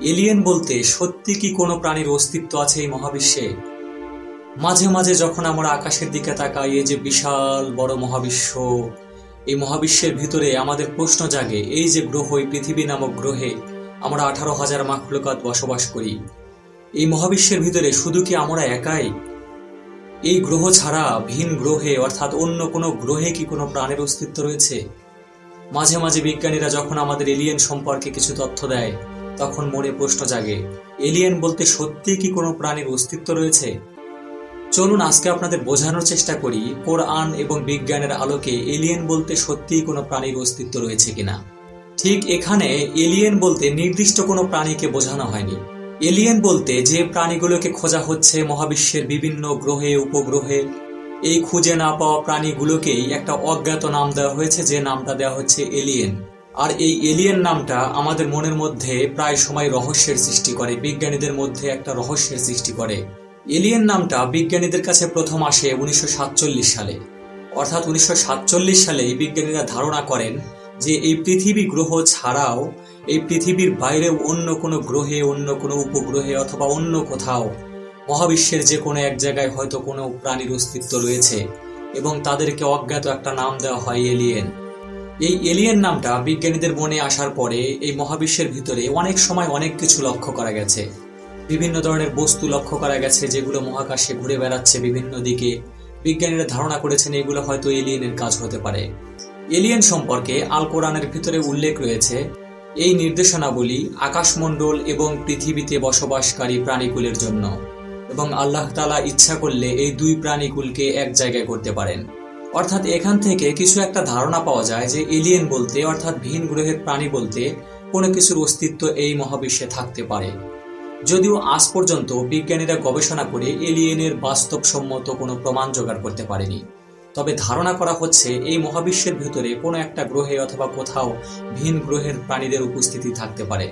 Alien বলতে, সত্যি কি কোনো প্রাণীর অস্তিত্ব আছে এই মহাবিশ্বে? মাঝে মাঝে যখন আমরা আকাশের দিকে তাকাই, এই যে বিশাল বড় মহাবিশ্ব, এই মহাবিশ্বের ভিতরে আমাদের প্রশ্ন জাগে, এই যে গ্রহ, এই পৃথিবী নামক গ্রহে আমরা আঠারো হাজার মাখলুকাত বসবাস করি। এই মহাবিশ্বের ভিতরে শুধু কি আমরা একাই? এই গ্রহ ছাড়া ভিন গ্রহে, অর্থাৎ অন্য কোনো গ্রহে কি কোনো প্রাণের অস্তিত্ব রয়েছে? মাঝে মাঝে বিজ্ঞানীরা যখন আমাদের এলিয়েন সম্পর্কে কিছু তথ্য দেয় তখন মনে প্রশ্ন জাগে, এলিয়েন বলতে সত্যি কি কোনো প্রাণীর অস্তিত্ব রয়েছে? চলুন আজকে আপনাদের বোঝানোর চেষ্টা করি, কোরআন এবং বিজ্ঞানের আলোকে এলিয়েন বলতে সত্যিই কোনো প্রাণীর অস্তিত্ব রয়েছে কিনা। ঠিক এখানে এলিয়েন বলতে নির্দিষ্ট কোনো প্রাণীকে বোঝানো হয়নি। এলিয়েন বলতে যে প্রাণীগুলোকে খোঁজা হচ্ছে মহাবিশ্বের বিভিন্ন গ্রহে, উপগ্রহে, এই খুঁজে না পাওয়া প্রাণীগুলোকেই একটা অজ্ঞাত নাম দেওয়া হয়েছে, যে নামটা দেওয়া হচ্ছে এলিয়েন। আর এই এলিয়েন নামটা আমাদের মনের মধ্যে প্রায় সময় রহস্যের সৃষ্টি করে, বিজ্ঞানীদের মধ্যে একটা রহস্যের সৃষ্টি করে। এলিয়েন নামটা বিজ্ঞানীদের কাছে প্রথম আসে উনিশশো সাতচল্লিশ সালে। অর্থাৎ উনিশশো সাতচল্লিশ সালে এই বিজ্ঞানীরা ধারণা করেন যে এই পৃথিবী গ্রহ ছাড়াও এই পৃথিবীর বাইরেও অন্য কোনো গ্রহে, অন্য কোনো উপগ্রহে অথবা অন্য কোথাও মহাবিশ্বের যে কোনো এক জায়গায় হয়তো কোনো প্রাণীর অস্তিত্ব রয়েছে এবং তাদেরকে অজ্ঞাত একটা নাম দেওয়া হয় এলিয়েন এই এলিয়েন নামটা বিজ্ঞানীদের মনে আসার পরে এই মহাবিশ্বের ভিতরে অনেক সময় অনেক কিছু লক্ষ্য করা গেছে। বিভিন্ন ধরনের বস্তু লক্ষ্য করা গেছে যেগুলো মহাকাশে ঘুরে বেড়াচ্ছে বিভিন্ন দিকে। বিজ্ঞানীরা ধারণা করেছেন এগুলো হয়তো এলিয়েনের কাজ হতে পারে। এলিয়েন সম্পর্কে আল কোরআনের ভিতরে উল্লেখ রয়েছে, এই নির্দেশনাবলী আকাশমণ্ডল এবং পৃথিবীতে বসবাসকারী প্রাণীকুলের জন্য এবং আল্লাহ তালা ইচ্ছা করলে এই দুই প্রাণীকুলকে এক জায়গায় করতে পারেন। অর্থাৎ এখান থেকে কিছু একটা ধারণা পাওয়া যায় যে এলিয়েন বলতে, অর্থাৎ ভিন গ্রহের প্রাণী বলতে, কোনো কিছুর অস্তিত্ব এই মহাবিশ্বে থাকতে পারে। যদিও আজ পর্যন্ত বিজ্ঞানীরা গবেষণা করে এলিয়েনের বাস্তবসম্মত কোনো প্রমাণ জোগাড় করতে পারেনি। তবে ধারণা করা হচ্ছে এই মহাবিশ্বের ভেতরে কোনো একটা গ্রহে অথবা কোথাও ভিন গ্রহের প্রাণীদের উপস্থিতি থাকতে পারে।